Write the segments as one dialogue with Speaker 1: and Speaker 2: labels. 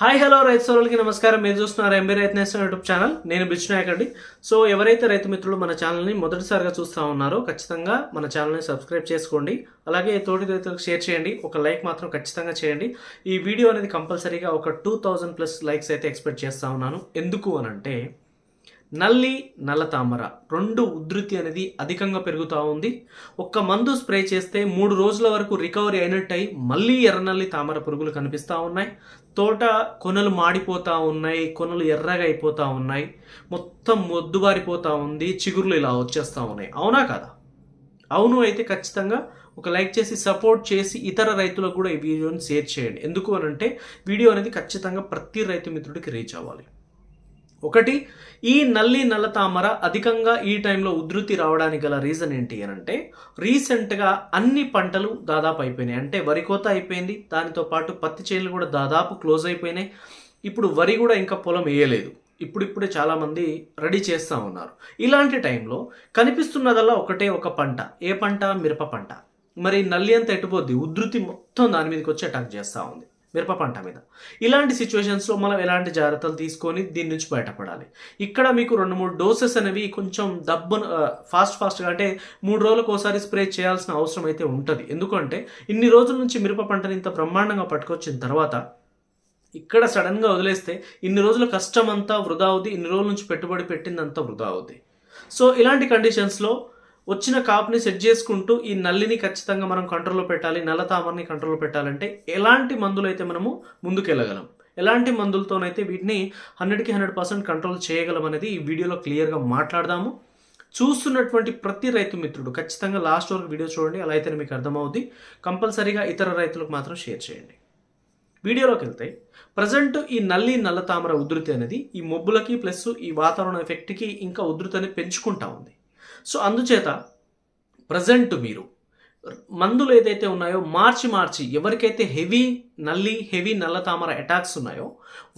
Speaker 1: Hi hello రైతు సోదరులకి నమస్కారం. మీరు చూస్తున్నారు ఎంబీ రైతు నేషన్ యూట్యూబ్ ఛానల్. నేను బిచ్నాయక్ అండి. సో ఎవరైతే రైతు మిత్రులు మన ఛానల్ని మొదటిసారిగా చూస్తూ ఉన్నారో ఖచ్చితంగా మన ఛానల్ని సబ్స్క్రైబ్ చేసుకోండి. అలాగే తోటి రైతులకు షేర్ చేయండి. ఒక లైక్ మాత్రం ఖచ్చితంగా చేయండి. ఈ వీడియో అనేది కంపల్సరీగా ఒక టూ థౌజండ్ ప్లస్ లైక్స్ అయితే ఎక్స్పెక్ట్ చేస్తూ ఉన్నాను. ఎందుకు అనంటే నల్లి నల్ల తామర రెండు ఉధృతి అనేది అధికంగా పెరుగుతూ ఉంది. ఒక్క మందు స్ప్రే చేస్తే మూడు రోజుల వరకు రికవరీ అయినట్టయి మళ్ళీ ఎర్రనల్లి తామర పురుగులు కనిపిస్తూ ఉన్నాయి. తోట కొనలు మాడిపోతూ ఉన్నాయి కొనలు ఎర్రగా అయిపోతూ ఉన్నాయి మొత్తం మొద్దుబారిపోతూ ఉంది చిగురులు ఇలా వచ్చేస్తూ ఉన్నాయి. అవునా కదా? అవును అయితే ఖచ్చితంగా ఒక లైక్ చేసి సపోర్ట్ చేసి ఇతర రైతులకు కూడా ఈ వీడియోని షేర్ చేయండి. ఎందుకు అనంటే వీడియో అనేది ఖచ్చితంగా ప్రతి రైతు మిత్రుడికి రీచ్ అవ్వాలి. ఒకటి ఈ నల్లి నల్ల తామర అధికంగా ఈ టైంలో ఉధృతి రావడానికి గల రీజన్ ఏంటి అని అంటే రీసెంట్గా అన్ని పంటలు దాదాపు అయిపోయినాయి. అంటే వరి కోత అయిపోయింది దానితో పాటు పత్తి చేలు కూడా దాదాపు క్లోజ్ అయిపోయినాయి. ఇప్పుడు వరి కూడా ఇంకా పొలం వేయలేదు. ఇప్పుడిప్పుడే చాలామంది రెడీ చేస్తూ ఉన్నారు. ఇలాంటి టైంలో కనిపిస్తున్నదల్లా ఒకటే ఒక పంట. ఏ పంట? మిరప పంట. మరి నల్లి అంతా ఎట్టుపోద్ది ఉధృతి మొత్తం దాని మీదకి వచ్చి అటాక్ చేస్తూ ఉంది. మిరప పంట మీద. ఇలాంటి సిచ్యువేషన్స్లో మనం ఎలాంటి జాగ్రత్తలు తీసుకొని దీని నుంచి బయటపడాలి. ఇక్కడ మీకు రెండు మూడు డోసెస్ అనేవి కొంచెం దబ్బు ఫాస్ట్ ఫాస్ట్గా అంటే మూడు రోజులకు ఒకసారి స్ప్రే చేయాల్సిన అవసరం అయితే ఉంటుంది. ఎందుకంటే ఇన్ని రోజుల నుంచి మిరప పంటని ఇంత బ్రహ్మాండంగా పట్టుకొచ్చిన తర్వాత ఇక్కడ సడన్గా వదిలేస్తే ఇన్ని రోజుల కష్టం అంతా వృధా అవుద్ది ఇన్ని రోజుల నుంచి పెట్టుబడి పెట్టిందంతా వృధా అవుద్ది. సో ఇలాంటి కండిషన్స్లో వచ్చిన కాపుని సెట్ చేసుకుంటూ ఈ నల్లిని ఖచ్చితంగా మనం కంట్రోల్లో పెట్టాలి నల్ల తామరని కంట్రోల్లో పెట్టాలంటే ఎలాంటి మందులు అయితే మనము ముందుకెళ్ళగలం? ఎలాంటి మందులతోనైతే వీటిని హండ్రెడ్కి హండ్రెడ్ పర్సెంట్ కంట్రోల్ చేయగలం అనేది ఈ వీడియోలో క్లియర్గా మాట్లాడదాము. చూస్తున్నటువంటి ప్రతి రైతు మిత్రుడు ఖచ్చితంగా లాస్ట్ వరకు వీడియో చూడండి అలా అయితేనే మీకు అర్థమవుద్ది. కంపల్సరీగా ఇతర రైతులకు మాత్రం షేర్ చేయండి. వీడియోలోకి వెళ్తే ప్రజెంట్ ఈ నల్లి నల్ల తామర ఉధృతి అనేది ఈ మొబ్బులకి ప్లస్ ఈ వాతావరణ ఎఫెక్ట్కి ఇంకా ఉధృతి అనేది పెంచుకుంటా ఉంది. సో అందుచేత ప్రజెంట్ మీరు మందులు ఏదైతే ఉన్నాయో మార్చి మార్చి ఎవరికైతే హెవీ నల్లి హెవీ నల్ల తామర అటాక్స్ ఉన్నాయో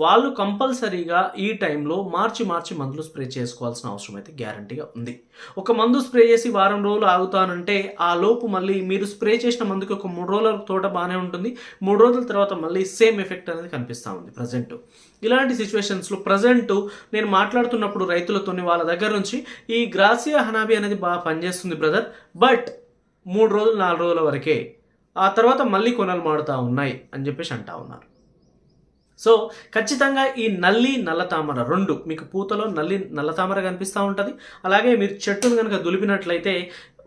Speaker 1: వాళ్ళు కంపల్సరీగా ఈ టైంలో మార్చి మార్చి మందులు స్ప్రే చేసుకోవాల్సిన అవసరం అయితే గ్యారంటీగా ఉంది. ఒక మందు స్ప్రే చేసి వారం రోజులు ఆగుతానంటే ఆ లోపు మళ్ళీ మీరు స్ప్రే చేసిన మందుకి ఒక మూడు రోజుల తోట బాగానే ఉంటుంది. మూడు రోజుల తర్వాత మళ్ళీ సేమ్ ఎఫెక్ట్ అనేది కనిపిస్తూ ఉంది ప్రజెంట్. ఇలాంటి సిచ్యువేషన్స్లో ప్రజెంట్ నేను మాట్లాడుతున్నప్పుడు రైతులతోని వాళ్ళ దగ్గర నుంచి ఈ గ్రాసియా హనాబి అనేది బాగా పనిచేస్తుంది బ్రదర్ బట్ మూడు రోజులు నాలుగు రోజుల వరకే ఆ తర్వాత మళ్ళీ కొనలు మాడుతూ ఉన్నాయి అని చెప్పేసి అంటా ఉన్నారు. సో ఖచ్చితంగా ఈ నల్లి నల్ల తామర రెండు మీకు పూతలో నల్లి నల్ల తామర కనిపిస్తూ ఉంటుంది. అలాగే మీరు చెట్టును కనుక దులిపినట్లయితే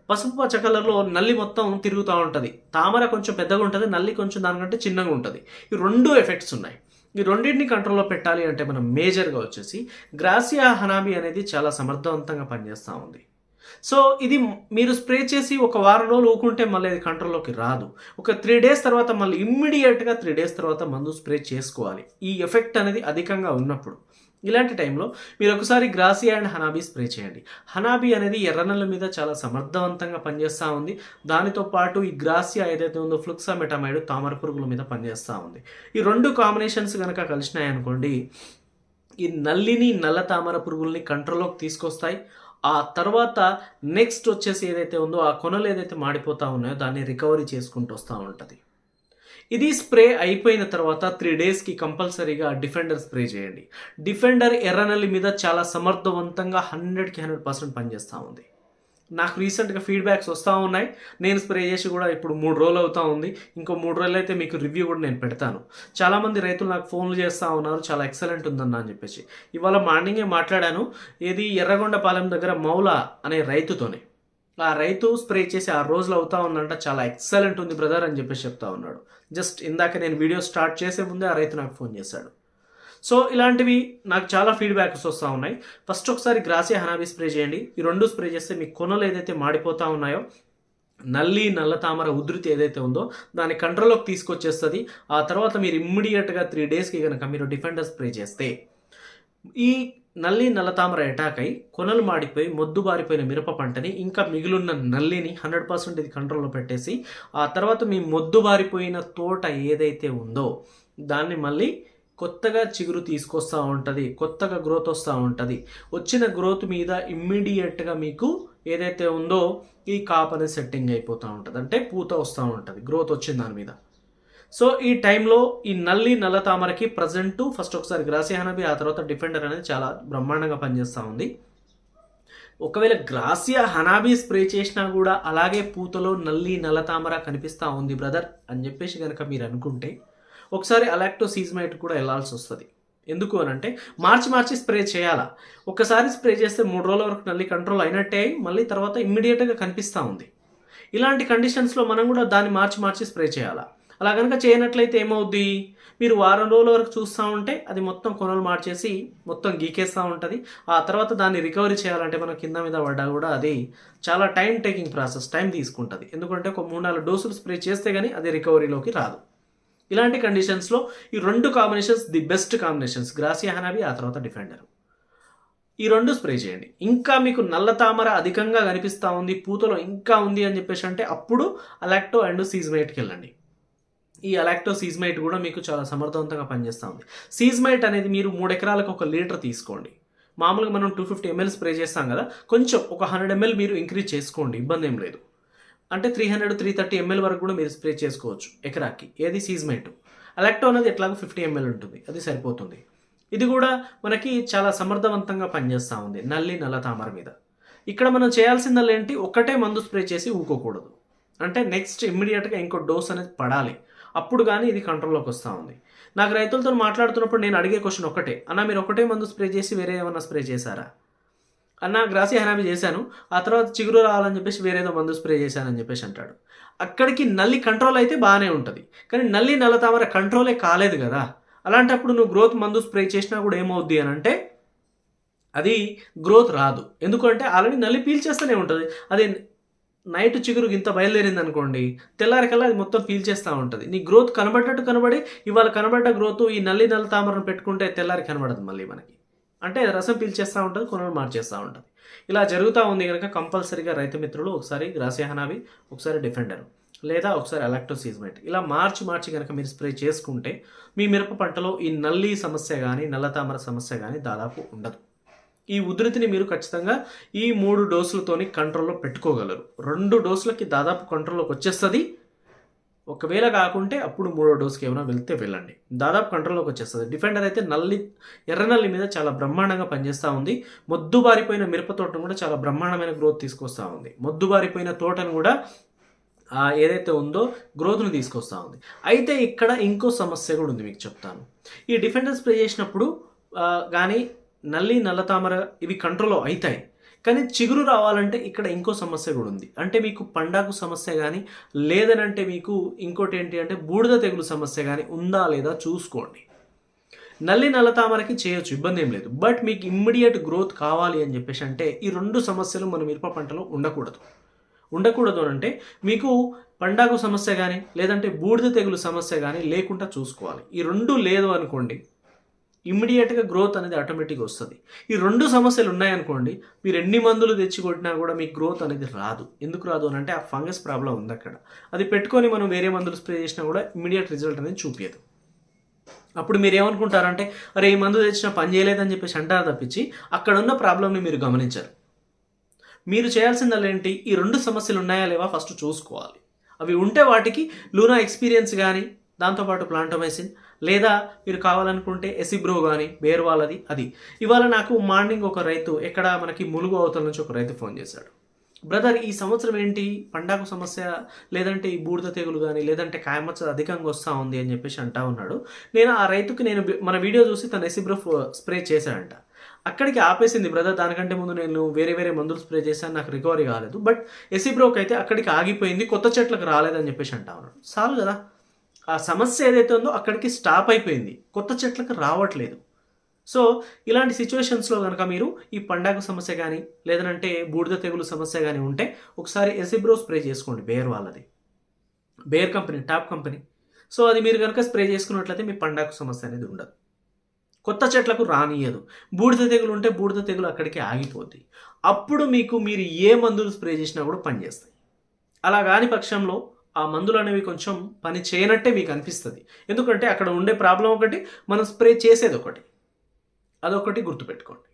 Speaker 1: పసుపు పచ్చ కలర్లో నల్లి మొత్తం తిరుగుతూ ఉంటుంది. తామర కొంచెం పెద్దగా ఉంటుంది నల్లి కొంచెం దానికంటే చిన్నగా ఉంటుంది. ఈ రెండు ఎఫెక్ట్స్ ఉన్నాయి. ఈ రెండింటిని కంట్రోల్లో పెట్టాలి అంటే మనం మేజర్గా వచ్చేసి గ్రాసియా హనాబి అనేది చాలా సమర్థవంతంగా పనిచేస్తూ ఉంది. సో ఇది మీరు స్ప్రే చేసి ఒక వారం రోజులు ఊకుంటే మళ్ళీ అది కంట్రోల్లోకి రాదు. ఒక త్రీ డేస్ తర్వాత మళ్ళీ ఇమ్మీడియట్గా త్రీ డేస్ తర్వాత మందు స్ప్రే చేసుకోవాలి. ఈ ఎఫెక్ట్ అనేది అధికంగా ఉన్నప్పుడు. ఇలాంటి టైంలో మీరు ఒకసారి గ్రాసియా అండ్ హనాబీ స్ప్రే చేయండి. హనాబీ అనేది ఎర్రనెల మీద చాలా సమర్థవంతంగా పనిచేస్తూ ఉంది. దానితో పాటు ఈ గ్రాసియా ఏదైతే ఉందో ఫ్లుక్సామెటమైడ్ తామర పురుగుల మీద పనిచేస్తూ ఉంది. ఈ రెండు కాంబినేషన్స్ కనుక కలిసినాయి అనుకోండి ఈ నల్లిని నల్ల తామర పురుగుల్ని కంట్రోల్లోకి తీసుకొస్తాయి. ఆ తర్వాత నెక్స్ట్ వచ్చేసి ఏదైతే ఉందో ఆ కొనలు ఏదైతే మాడిపోతూ ఉన్నాయో దాన్ని రికవరీ చేసుకుంటూ వస్తూ ఉంటుంది. ఇది స్ప్రే అయిపోయిన తర్వాత త్రీ డేస్కి కంపల్సరీగా డిఫెండర్ స్ప్రే చేయండి. డిఫెండర్ ఎర్రనల్లి మీద చాలా సమర్థవంతంగా హండ్రెడ్కి హండ్రెడ్ పర్సెంట్ పనిచేస్తూ ఉంది. నాకు రీసెంట్గా ఫీడ్బ్యాక్స్ వస్తూ ఉన్నాయి. నేను స్ప్రే చేసి కూడా ఇప్పుడు మూడు రోజులు అవుతా ఉంది. ఇంకో మూడు రోజులు అయితే మీకు రివ్యూ కూడా నేను పెడతాను. చాలామంది రైతులు నాకు ఫోన్లు చేస్తూ ఉన్నారు. చాలా ఎక్సలెంట్ ఉందన్న అని చెప్పేసి. ఇవాళ మార్నింగే మాట్లాడాను. ఇది ఎర్రగొండపాలెం దగ్గర మౌల అనే రైతుతోనే. ఆ రైతు స్ప్రే చేసి ఆ రోజులు అవుతా ఉందంట చాలా ఎక్సలెంట్ ఉంది బ్రదర్ అని చెప్పేసి చెప్తా ఉన్నాడు. జస్ట్ ఇందాక నేను వీడియో స్టార్ట్ చేసే ముందే ఆ రైతు నాకు ఫోన్ చేశాడు. సో ఇలాంటివి నాకు చాలా ఫీడ్బ్యాక్స్ వస్తూ ఉన్నాయి. ఫస్ట్ ఒకసారి గ్రాసియా హనాబీ స్ప్రే చేయండి. ఈ రెండు స్ప్రే చేస్తే మీ కొనలు ఏదైతే మాడిపోతూ ఉన్నాయో నల్లి నల్ల తామర ఉధృతి ఏదైతే ఉందో దాన్ని కంట్రోల్లోకి తీసుకొచ్చేస్తుంది. ఆ తర్వాత మీరు ఇమ్మీడియట్గా త్రీ డేస్కి కనుక మీరు డిఫెండర్ స్ప్రే చేస్తే ఈ నల్లి నల్ల తామర అటాక్ అయి కొనలు మాడిపోయి మొద్దు బారిపోయిన మిరప పంటని ఇంకా మిగిలిన నల్లిని హండ్రెడ్ పర్సెంట్ ఇది కంట్రోల్లో పెట్టేసి ఆ తర్వాత మీ మొద్దు బారిపోయిన తోట ఏదైతే ఉందో దాన్ని మళ్ళీ కొత్తగా చిగురు తీసుకొస్తూ ఉంటుంది కొత్తగా గ్రోత్ వస్తూ ఉంటుంది. వచ్చిన గ్రోత్ మీద ఇమ్మీడియట్గా మీకు ఏదైతే ఉందో ఈ కాప్ అనేది సెట్టింగ్ అయిపోతూ ఉంటుంది. అంటే పూత వస్తూ ఉంటుంది గ్రోత్ వచ్చిన దాని మీద. సో ఈ టైంలో ఈ నల్లి నల్ల తామరకి ప్రజెంట్ ఫస్ట్ ఒకసారి గ్రాసి హనబి ఆ తర్వాత డిఫెండర్ అనేది చాలా బ్రహ్మాండంగా పనిచేస్తూ ఉంది. ఒకవేళ గ్రాసియా హనాబీ స్ప్రే చేసినా కూడా అలాగే పూతలో నల్లి నల్లతామర కనిపిస్తూ ఉంది బ్రదర్ అని చెప్పేసి కనుక మీరు అనుకుంటే ఒకసారి అలాక్టో సీజ్మైట్ కూడా వెళ్ళాల్సి వస్తుంది. ఎందుకు అని అంటే మార్చి మార్చి స్ప్రే చేయాలా? ఒకసారి స్ప్రే చేస్తే మూడు రోజుల వరకు నల్లి కంట్రోల్ అయినట్టే మళ్ళీ తర్వాత ఇమ్మీడియట్గా కనిపిస్తూ ఉంది. ఇలాంటి కండిషన్స్లో మనం కూడా దాన్ని మార్చి మార్చి స్ప్రే చేయాలా? అలా కనుక చేయనట్లయితే ఏమవుద్ది? మీరు వారం రోజుల వరకు చూస్తూ ఉంటే అది మొత్తం కొనలు మార్చేసి మొత్తం గీకేస్తూ ఉంటుంది. ఆ తర్వాత దాన్ని రికవరీ చేయాలంటే మనం కింద మీద పడ్డా కూడా అది చాలా టైం టేకింగ్ ప్రాసెస్ టైం తీసుకుంటుంది. ఎందుకంటే ఒక మూడు నాలుగు డోసులు స్ప్రే చేస్తే కానీ అది రికవరీలోకి రాదు. ఇలాంటి కండిషన్స్లో ఈ రెండు combinations the best combinations Gracia Hanabi ఆ తర్వాత డిఫెండర్ ఈ రెండు స్ప్రే చేయండి. ఇంకా మీకు నల్ల తామర అధికంగా కనిపిస్తూ ఉంది పూతలో ఇంకా ఉంది అని చెప్పేసి అంటే అప్పుడు అలాక్టో అండ్ సీజ్మైట్కి వెళ్ళండి. ఈ అలాక్టో సీజ్మైట్ కూడా మీకు చాలా సమర్థవంతంగా పనిచేస్తూ ఉంది. సీజ్మైట్ అనేది మీరు మూడు ఎకరాలకు ఒక లీటర్ తీసుకోండి. మామూలుగా మనం టూ ఫిఫ్టీ ఎంఎల్ స్ప్రే చేస్తాం కదా కొంచెం ఒక హండ్రెడ్ ఎంఎల్ మీరు ఇంక్రీజ్ చేసుకోండి ఇబ్బంది ఏం లేదు. అంటే three hundred three thirty ML వరకు కూడా మీరు స్ప్రే చేసుకోవచ్చు ఎకరాకి ఏది సీజ్మైట్ అలాక్టో అనేది ఎట్లాగో ఫిఫ్టీ ఎంఎల్ ఉంటుంది అది సరిపోతుంది. ఇది కూడా మనకి చాలా సమర్థవంతంగా పనిచేస్తూ ఉంది నల్లి నల్ల తామర మీద. ఇక్కడ మనం చేయాల్సిందల్లా ఏంటి ఒక్కటే మందు స్ప్రే చేసి ఊకోకూడదు. అంటే నెక్స్ట్ ఇమ్మీడియట్గా ఇంకో డోస్ అనేది పడాలి. అప్పుడు కానీ ఇది కంట్రోల్లోకి వస్తూ ఉంది. నాకు రైతులతో మాట్లాడుతున్నప్పుడు నేను అడిగే క్వశ్చన్ ఒకటే అన్న మీరు ఒకటే మందు స్ప్రే చేసి వేరే ఏమన్నా స్ప్రే చేశారా? అన్న గ్రాసి హనామీ చేశాను. ఆ తర్వాత చిగురు రావాలని చెప్పేసి వేరేదో మందు స్ప్రే చేశానని చెప్పేసి అంటాడు. అక్కడికి నల్లి కంట్రోల్ అయితే బాగానే ఉంటుంది. కానీ నల్లి నల్ల తామర కంట్రోలే కాలేదు కదా. అలాంటప్పుడు నువ్వు గ్రోత్ మందు స్ప్రే చేసినా కూడా ఏమవుద్ది అని అంటే అది గ్రోత్ రాదు. ఎందుకంటే ఆల్రెడీ నల్లి పీల్చేస్తూనే ఉంటుంది. అది నైట్ చిగురు ఇంత బయలుదేరింది అనుకోండి తెల్లారికల్లా అది మొత్తం పీల్చేస్తూ ఉంటుంది. నీ గ్రోత్ కనబడ్డట్టు కనబడి ఇవాళ కనబడ్డ గ్రోత్ ఈ నల్లి నల్ల తామరను పెట్టుకుంటే తెల్లారి కనబడదు మళ్ళీ మనకి. అంటే రసం పీల్చేస్తూ ఉంటుంది కొనలు మార్చేస్తూ ఉంటుంది. ఇలా జరుగుతూ ఉంది కనుక కంపల్సరీగా రైతు మిత్రులు ఒకసారి గ్రాసియాహనావి ఒకసారి డిఫెండర్ లేదా ఒకసారి ఎలక్ట్రో ఇలా మార్చి మార్చి కనుక మీరు స్ప్రే చేసుకుంటే మీ మిరప పంటలో ఈ నల్లి సమస్య కానీ నల్ల తామర సమస్య కానీ దాదాపు ఉండదు. ఈ ఉధృతిని మీరు ఖచ్చితంగా ఈ మూడు డోసులతోని కంట్రోల్లో పెట్టుకోగలరు. రెండు డోసులకి దాదాపు కంట్రోల్లోకి వచ్చేస్తుంది. ఒకవేళ కాకుంటే అప్పుడు మూడో డోస్కి ఏమైనా వెళ్తే వెళ్ళండి. దాదాపు కంట్రోల్లోకి వచ్చేస్తుంది. డిఫెండర్ అయితే నల్లి ఎర్ర నల్లి మీద చాలా బ్రహ్మాండంగా పనిచేస్తూ ఉంది. మొద్దుబారిపోయిన మిరప తోటను కూడా చాలా బ్రహ్మాండమైన గ్రోత్ తీసుకొస్తూ ఉంది. మొద్దుబారిపోయిన తోటను కూడా ఏదైతే ఉందో గ్రోత్ను తీసుకొస్తూ ఉంది. అయితే ఇక్కడ ఇంకో సమస్య కూడా ఉంది మీకు చెప్తాను. ఈ డిఫెండర్ స్ప్రే చేసినప్పుడు కానీ నల్లి నల్ల తామర ఇవి కంట్రోల్ అవుతాయి కానీ చిగురు రావాలంటే ఇక్కడ ఇంకో సమస్య కూడా ఉంది. అంటే మీకు పండాకు సమస్య కానీ లేదనంటే మీకు ఇంకోటి ఏంటి అంటే బూడిద తెగులు సమస్య కానీ ఉందా లేదా చూసుకోండి. నల్లి నల్ల తామరకి చేయొచ్చు ఇబ్బంది ఏం లేదు. బట్ మీకు ఇమ్మీడియట్ గ్రోత్ కావాలి అని చెప్పేసి అంటే ఈ రెండు సమస్యలు మన మిరప పంటలో ఉండకూడదు. ఉండకూడదు అని అంటే మీకు పండాకు సమస్య కానీ లేదంటే బూడిద తెగులు సమస్య కానీ లేకుండా చూసుకోవాలి. ఈ రెండు లేదు అనుకోండి ఇమ్మీడియట్గా గ్రోత్ అనేది ఆటోమేటిక్గా వస్తుంది. ఈ రెండు సమస్యలు ఉన్నాయనుకోండి మీరు ఎన్ని మందులు తెచ్చి కొట్టినా కూడా మీకు గ్రోత్ అనేది రాదు. ఎందుకు రాదు అని అంటే ఆ ఫంగస్ ప్రాబ్లం ఉంది అక్కడ. అది పెట్టుకొని మనం వేరే మందులు స్ప్రే చేసినా కూడా ఇమ్మీడియట్ రిజల్ట్ అనేది చూపించదు అప్పుడు మీరు ఏమనుకుంటారంటే అరే ఈ మందు తెచ్చినా పని చేయలేదని చెప్పేసి అంటారు తప్పించి అక్కడ ఉన్న ప్రాబ్లమ్ని మీరు గమనించరు. మీరు చేయాల్సిందల్లా ఏంటి ఈ రెండు సమస్యలు ఉన్నాయా లేవా ఫస్ట్ చూసుకోవాలి. అవి ఉంటే వాటికి లూనా ఎక్స్పీరియన్స్ కానీ దాంతోపాటు ప్లాంటోమైసిన్ లేదా మీరు కావాలనుకుంటే ఎసిబ్రో కానీ బేర్ వాళ్ళది అది. ఇవాళ నాకు మార్నింగ్ ఒక రైతు ఎక్కడ మనకి ములుగు అవతల నుంచి ఒక రైతు ఫోన్ చేశాడు. బ్రదర్ ఈ సంవత్సరం ఏంటి? పండాకు సమస్య లేదంటే ఈ బూడిద తెగులు కానీ లేదంటే కాయమచ్చ అధికంగా వస్తూ ఉంది అని చెప్పేసి అంటా ఉన్నాడు. నేను ఆ రైతుకి నేను మన వీడియో చూసి తను ఎసిబ్రో స్ప్రే చేశాడంట. అక్కడికి ఆపేసింది బ్రదర్ దానికంటే ముందు నేను వేరే వేరే మందులు స్ప్రే చేశాను నాకు రికవరీ కాలేదు. బట్ ఎసిబ్రోక్ అయితే అక్కడికి ఆగిపోయింది కొత్త చెట్లకు రాలేదని చెప్పేసి అంటా ఉన్నాడు. చాలు కదా ఆ సమస్య ఏదైతే ఉందో అక్కడికి స్టాప్ అయిపోయింది. కొత్త చెట్లకు రావట్లేదు. సో ఇలాంటి సిచ్యువేషన్స్లో కనుక మీరు ఈ పండాకు సమస్య కానీ లేదంటే బూడిద తెగులు సమస్య కానీ ఉంటే ఒకసారి ఎసిబ్రో స్ప్రే చేసుకోండి. బేర్ వాళ్ళది. Bayer company top company. So అది మీరు కనుక స్ప్రే చేసుకున్నట్లయితే మీ పండాకు సమస్య అనేది ఉండదు. కొత్త చెట్లకు రానియదు బూడిద తెగులు ఉంటే బూడిద తెగులు అక్కడికి ఆగిపోద్ది. అప్పుడు మీకు మీరు ఏ మందులు స్ప్రే చేసినా కూడా పనిచేస్తాయి. అలా కాని పక్షంలో ఆ మందులు అనేవి కొంచెం పని చేయనట్టే మీకు అనిపిస్తుంది. ఎందుకంటే అక్కడ ఉండే ప్రాబ్లం ఒకటి మనం స్ప్రే చేసేది ఒకటి. అదొకటి గుర్తుపెట్టుకోండి.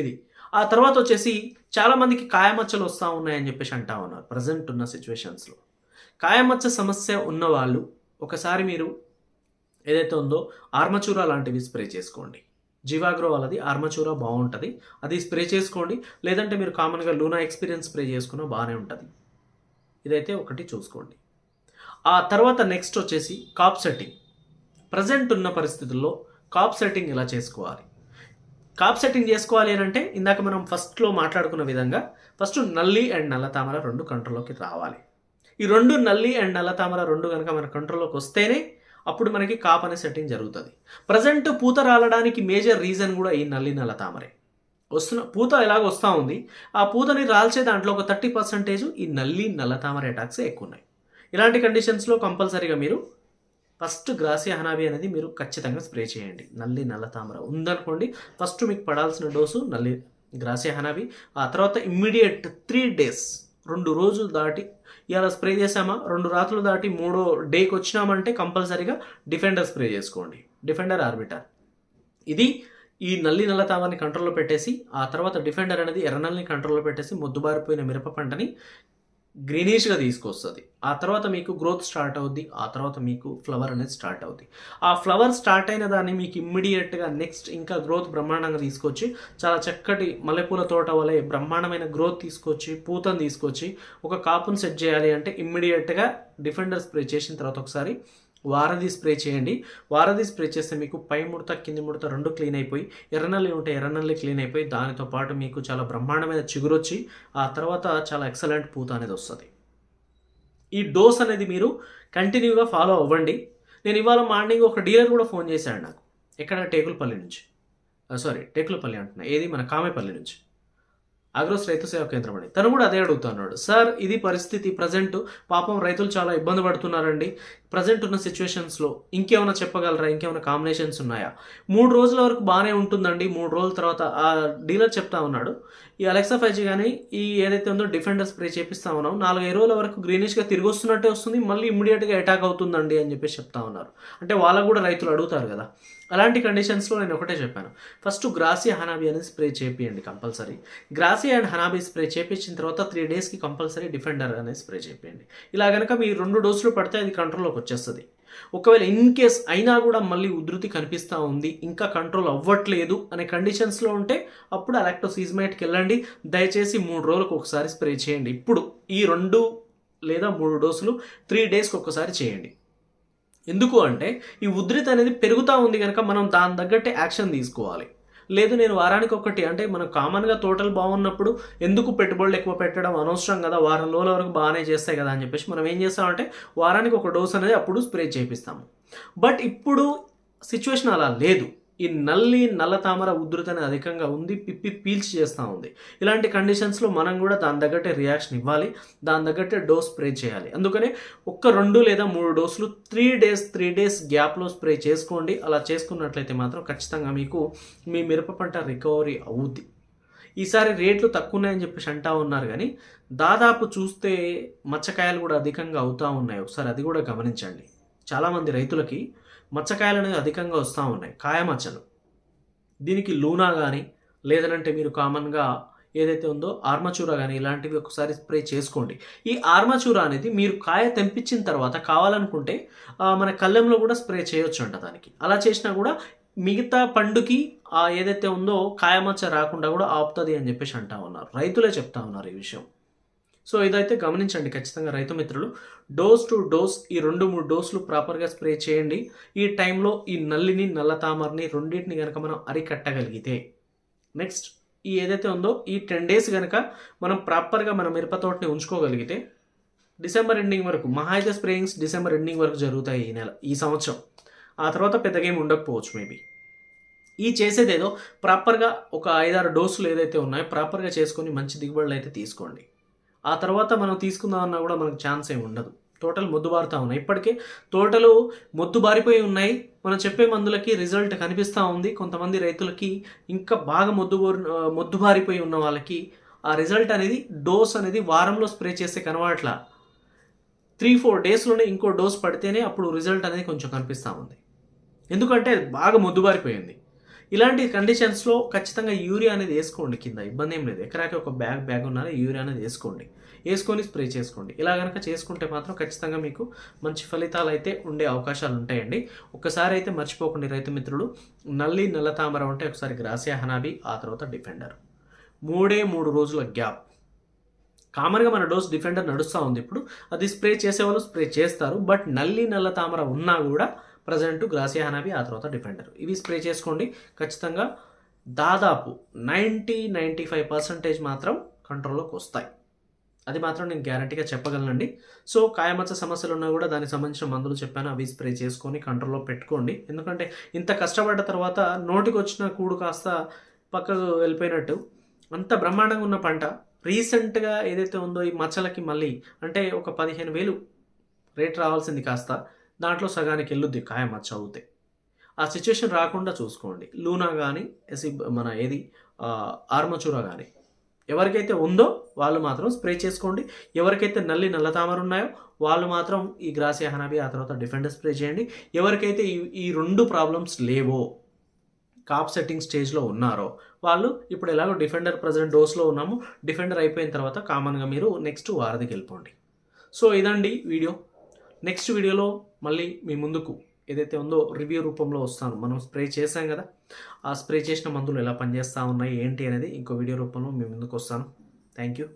Speaker 1: ఇది. ఆ తర్వాత వచ్చేసి చాలామందికి కాయమచ్చలు వస్తూ ఉన్నాయని చెప్పేసి అంటా ఉన్నారు ప్రజెంట్ ఉన్న సిచ్యువేషన్స్లో కాయమచ్చ సమస్య ఉన్న వాళ్ళు ఒకసారి మీరు ఏదైతే ఉందో ఆర్మచూరా లాంటివి స్ప్రే చేసుకోండి. జీవాగ్రో వాళ్ళది ఆర్మచూరా బాగుంటుంది. అది స్ప్రే చేసుకోండి. లేదంటే మీరు కామన్గా లూనా ఎక్స్పీరియన్స్ స్ప్రే చేసుకున్నా బాగానే ఉంటుంది. ఇదైతే ఒకటి చూసుకోండి. ఆ తర్వాత నెక్స్ట్ వచ్చేసి కాప్ సెట్టింగ్ ప్రజెంట్ ఉన్న పరిస్థితుల్లో కాప్ సెట్టింగ్ ఎలా చేసుకోవాలి? కాప్ సెట్టింగ్ చేసుకోవాలి అని అంటే ఇందాక మనం ఫస్ట్లో మాట్లాడుకున్న విధంగా ఫస్ట్ నల్లి అండ్ నల్ల తామర రెండు కంట్రోల్లోకి రావాలి. ఈ రెండు నల్లి అండ్ నల్ల తామర రెండు కనుక మన కంట్రోల్లోకి వస్తేనే అప్పుడు మనకి కాప్ అనే సెట్టింగ్ జరుగుతుంది. ప్రజెంట్ పూత రాలడానికి మేజర్ రీజన్ కూడా ఈ నల్లి నల్ల తామరే. వస్తున్న పూత ఎలాగ వస్తూ ఉంది ఆ పూతని రాల్చే దాంట్లో ఒక థర్టీ పర్సెంటేజ్ ఈ నల్లి నల్ల తామర అటాక్స్ ఎక్కువ ఉన్నాయి ఇలాంటి కండిషన్స్లో కంపల్సరీగా మీరు ఫస్ట్ గ్రాసియా హనాబి అనేది మీరు ఖచ్చితంగా స్ప్రే చేయండి. నల్లి నల్ల తామర ఉందనుకోండి ఫస్ట్ మీకు పడాల్సిన డోసు నల్లి గ్రాసియా హనాబి ఆ తర్వాత ఇమ్మీడియట్ త్రీ డేస్ రెండు రోజులు దాటి ఇవాళ స్ప్రే చేసామా రెండు రాత్రులు దాటి మూడో డేకి వచ్చినామంటే కంపల్సరీగా డిఫెండర్ స్ప్రే చేసుకోండి. డిఫెండర్ ఆర్బిటర్ ఇది ఈ నల్లి నల్ల తామరని కంట్రోల్లో పెట్టేసి ఆ తర్వాత డిఫెండర్ అనేది ఎర్రనల్ని కంట్రోల్లో పెట్టేసి మొద్దుబారిపోయిన మిరప పంటని గ్రీనిష్గా తీసుకొస్తుంది. ఆ తర్వాత మీకు గ్రోత్ స్టార్ట్ అవుద్ది ఆ తర్వాత మీకు ఫ్లవర్ అనేది స్టార్ట్ అవుద్ది. ఆ ఫ్లవర్ స్టార్ట్ అయిన దాన్ని మీకు ఇమ్మీడియట్గా నెక్స్ట్ ఇంకా గ్రోత్ బ్రహ్మాండంగా తీసుకొచ్చి చాలా చక్కటి మల్లెపూల తోట వలె బ్రహ్మాండమైన గ్రోత్ తీసుకొచ్చి పూతను తీసుకొచ్చి ఒక కాపును సెట్ చేయాలి అంటే ఇమ్మీడియట్గా డిఫెండర్ స్ప్రే చేసిన తర్వాత ఒకసారి వారధి స్ప్రే చేయండి. వారధి స్ప్రే చేస్తే మీకు పై ముడత కింది ముడత రెండు క్లీన్ అయిపోయి ఎర్రనల్లి ఉంటే ఎర్రనల్లి క్లీన్ అయిపోయి దానితో పాటు మీకు చాలా బ్రహ్మాండమైన చిగురొచ్చి ఆ తర్వాత చాలా ఎక్సలెంట్ పూత అనేది వస్తుంది. ఈ డోస్ అనేది మీరు కంటిన్యూగా ఫాలో అవ్వండి. నేను ఇవాళ మార్నింగ్ ఒక డీలర్ కూడా ఫోన్ చేశాడు నాకు. ఎక్కడ? టేకులపల్లి నుంచి. సారీ టేకులపల్లి అంటున్నా. ఏది? మన కామేపల్లి నుంచి. అగ్రోస్ రైతు సేవా కేంద్రం అండి తను కూడా అదే అడుగుతున్నాడు. సార్ ఇది పరిస్థితి ప్రజెంట్. పాపం రైతులు చాలా ఇబ్బంది పడుతున్నారండి. ప్రజెంట్ ఉన్న సిచ్యువేషన్స్లో ఇంకేమైనా చెప్పగలరా? ఇంకేమైనా కాంబినేషన్స్ ఉన్నాయా? మూడు రోజుల వరకు బాగానే ఉంటుందండి. మూడు రోజుల తర్వాత ఆ డీలర్ చెప్తా ఉన్నాడు. ఈ అలెక్సా ఫైవ్ జీ కానీ ఈ ఏదైతే ఉందో డిఫెండర్ స్ప్రే చేపిస్తా ఉన్నాం. నాలుగైదు రోజుల వరకు గ్రీనిష్గా తిరిగి వస్తున్నట్టే వస్తుంది. మళ్ళీ ఇమ్మీడియట్గా అటాక్ అవుతుందండి అని చెప్పేసి చెప్తా ఉన్నారు. అంటే వాళ్ళకు కూడా రైతులు అడుగుతారు కదా. అలాంటి కండిషన్స్లో నేను ఒకటే చెప్పాను. ఫస్ట్ గ్రాసియా హనాబీ అనేది spray చేపియండి compulsory Gracia and Hanabi spray చేపించిన తర్వాత త్రీ డేస్కి కంపల్సరీ డిఫెండర్ అనేది స్ప్రే చేపియండి. ఇలా కనుక మీ రెండు డోసులు పడితే అది కంట్రోల్లోకి వచ్చేస్తుంది. ఒకవేళ ఇన్ కేస్ అయినా కూడా మళ్ళీ ఉధృతి కనిపిస్తూ ఉంది ఇంకా కంట్రోల్ అవ్వట్లేదు అనే కండిషన్స్లో ఉంటే అప్పుడు అలాక్టోసీజ్మైట్కి వెళ్ళండి. దయచేసి మూడు రోజులకు ఒకసారి స్ప్రే చేయండి. ఇప్పుడు ఈ రెండు లేదా మూడు డోసులు త్రీ డేస్కి ఒక్కసారి చేయండి. ఎందుకు అంటే ఈ ఉధృతి అనేది పెరుగుతూ ఉంది కనుక మనం దాని తగ్గట్టే యాక్షన్ తీసుకోవాలి. లేదు నేను వారానికి ఒకటి అంటే మనం కామన్గా తోటలు బాగున్నప్పుడు ఎందుకు పెట్టుబడులు ఎక్కువ పెట్టడం అనవసరం కదా వారం రోజుల వరకు బాగానే చేస్తాయి కదా అని చెప్పేసి మనం ఏం చేస్తామంటే వారానికి ఒక డోస్ అనేది అప్పుడు స్ప్రే చేపిస్తాము. బట్ ఇప్పుడు సిచ్యువేషన్ అలా లేదు. ఈ నల్లి నల్ల తామర ఉధృతి అధికంగా ఉంది పిప్పి పీల్చి చేస్తూ ఉంది. ఇలాంటి కండిషన్స్లో మనం కూడా దాని తగ్గట్టే రియాక్షన్ ఇవ్వాలి దాని తగ్గట్టే డోస్ స్ప్రే చేయాలి. అందుకనే ఒక్క రెండు లేదా మూడు డోసులు త్రీ డేస్ త్రీ డేస్ గ్యాప్లో స్ప్రే చేసుకోండి. అలా చేసుకున్నట్లయితే మాత్రం ఖచ్చితంగా మీకు మీ మిరప పంట రికవరీ అవుద్ది. ఈసారి రేట్లు తక్కువ ఉన్నాయని చెప్పేసి అంటా ఉన్నారు కానీ దాదాపు చూస్తే మచ్చకాయలు కూడా అధికంగా అవుతూ ఉన్నాయి. ఒకసారి అది కూడా గమనించండి. చాలామంది రైతులకి మచ్చకాయలు అనేవి అధికంగా వస్తూ ఉన్నాయి. కాయమచ్చలు. దీనికి లూనా కానీ లేదనంటే మీరు కామన్గా ఏదైతే ఉందో ఆర్మచూరా కానీ ఇలాంటివి ఒకసారి స్ప్రే చేసుకోండి. ఈ ఆర్మచూరా అనేది మీరు కాయ తెంపించిన తర్వాత కావాలనుకుంటే మన కళ్ళెంలో కూడా స్ప్రే చేయొచ్చు అంట దానికి. అలా చేసినా కూడా మిగతా పండుకి ఏదైతే ఉందో కాయమచ్చ రాకుండా కూడా ఆపుతుంది అని చెప్పేసి అంటా ఉన్నారు. రైతులే చెప్తా ఉన్నారు ఈ విషయం. సో ఇదైతే గమనించండి ఖచ్చితంగా రైతు మిత్రులు. డోస్ టు డోస్ ఈ రెండు మూడు డోసులు ప్రాపర్గా స్ప్రే చేయండి. ఈ టైంలో ఈ నల్లిని నల్ల తామరని రెండింటిని కనుక మనం అరికట్టగలిగితే. నెక్స్ట్ ఈ ఏదైతే ఉందో ఈ టెన్ డేస్ కనుక మనం ప్రాపర్గా మన మిరప తోటని ఉంచుకోగలిగితే డిసెంబర్ ఎండింగ్ వరకు మహా అయితే స్ప్రేయింగ్స్ డిసెంబర్ ఎండింగ్ వరకు జరుగుతాయి ఈ నెల ఈ సంవత్సరం. ఆ తర్వాత పెద్దగా ఏమి ఉండకపోవచ్చు మేబీ ఈ చేసేది ఏదో ప్రాపర్గా ఒక ఐదారు డోసులు ఏదైతే ఉన్నాయో ప్రాపర్గా చేసుకొని మంచి దిగుబడులు అయితే తీసుకోండి. ఆ తర్వాత మనం తీసుకుందామన్నా కూడా మనకు ఛాన్స్ ఏమి ఉండదు. తోటలు మొద్దుబారుతూ ఉన్నాయి. ఇప్పటికే తోటలు మొద్దుబారిపోయి ఉన్నాయి. మనం చెప్పే మందులకి రిజల్ట్ కనిపిస్తూ ఉంది. కొంతమంది రైతులకి ఇంకా బాగా మొద్దుబోరు మొద్దుబారిపోయి ఉన్న వాళ్ళకి ఆ రిజల్ట్ అనేది డోస్ అనేది వారంలో స్ప్రే చేస్తే కనబడట్లా. త్రీ ఫోర్ డేస్లోనే ఇంకో డోస్ పడితేనే అప్పుడు రిజల్ట్ అనేది కొంచెం కనిపిస్తూ ఉంది. ఎందుకంటే బాగా మొద్దుబారిపోయింది. ఇలాంటి కండిషన్స్లో ఖచ్చితంగా యూరియా అనేది వేసుకోండి కింద ఇబ్బంది ఏం లేదు. ఎకరాకి ఒక బ్యాగ్ బ్యాగ్ ఉన్నారో యూరియా అనేది వేసుకోండి. వేసుకొని స్ప్రే చేసుకోండి. ఇలా కనుక చేసుకుంటే మాత్రం ఖచ్చితంగా మీకు మంచి ఫలితాలు అయితే ఉండే అవకాశాలు ఉంటాయండి. ఒక్కసారి అయితే మర్చిపోకండి రైతు మిత్రులు. నల్లి నల్ల తామర ఉంటే ఒకసారి గ్రాసియా హనాబి ఆ తర్వాత డిఫెండర్ మూడే మూడు రోజుల గ్యాప్ కామన్గా మన డోస్ డిఫెండర్ నడుస్తూ ఉంది ఇప్పుడు. అది స్ప్రే చేసేవాళ్ళు స్ప్రే చేస్తారు. బట్ నల్లి నల్ల తామర ఉన్నా కూడా ప్రజెంట్ గ్రాసియా హనాబి ఆ తర్వాత డిఫెండర్ ఇవి స్ప్రే చేసుకోండి. ఖచ్చితంగా దాదాపు నైంటీ నైంటీ ఫైవ్ పర్సెంటేజ్ మాత్రం కంట్రోల్లోకి వస్తాయి. అది మాత్రం నేను గ్యారంటీగా చెప్పగలనండి. సో కాయమచ్చ సమస్యలు ఉన్నా కూడా దానికి సంబంధించిన మందులు చెప్పాను. అవి స్ప్రే చేసుకొని కంట్రోల్లో పెట్టుకోండి. ఎందుకంటే ఇంత కష్టపడ్డ తర్వాత నోటికి వచ్చిన కూడు కాస్త పక్కకు వెళ్ళిపోయినట్టు. అంత బ్రహ్మాండంగా ఉన్న పంట రీసెంట్గా ఏదైతే ఉందో ఈ మచ్చలకి మళ్ళీ అంటే ఒక పదిహేను వేలు రేట్ రావాల్సింది కాస్త. దాంట్లో సగానికి వెళ్ళుద్ది కాయ మచ్చ ఆ సిచ్యువేషన్ రాకుండా చూసుకోండి. లూనా కానీ ఎసి మన ఏది ఆర్మచూరా కానీ ఎవరికైతే ఉందో వాళ్ళు మాత్రం స్ప్రే చేసుకోండి. ఎవరికైతే నల్లి నల్ల తామర ఉన్నాయో వాళ్ళు మాత్రం ఈ గ్రాసియా హనాబి ఆ తర్వాత డిఫెండర్ స్ప్రే చేయండి. ఎవరికైతే ఈ ఈ రెండు ప్రాబ్లమ్స్ లేవో కాప్ సెట్టింగ్ స్టేజ్లో ఉన్నారో వాళ్ళు ఇప్పుడు ఎలాగో డిఫెండర్ ప్రజెంట్ డోస్లో ఉన్నాము. డిఫెండర్ అయిపోయిన తర్వాత కామన్గా మీరు నెక్స్ట్ వారధికి వెళ్ళిపోండి. సో ఇదండి వీడియో. నెక్స్ట్ వీడియోలో మళ్ళీ మీ ముందుకు ఏదైతే ఉందో రివ్యూ రూపంలో వస్తాను. మనం స్ప్రే చేసాం కదా ఆ స్ప్రే చేసిన మందులు ఎలా పనిచేస్తూ ఉన్నాయి ఏంటి అనేది ఇంకో వీడియో రూపంలో మీ ముందుకు వస్తాను. Thank you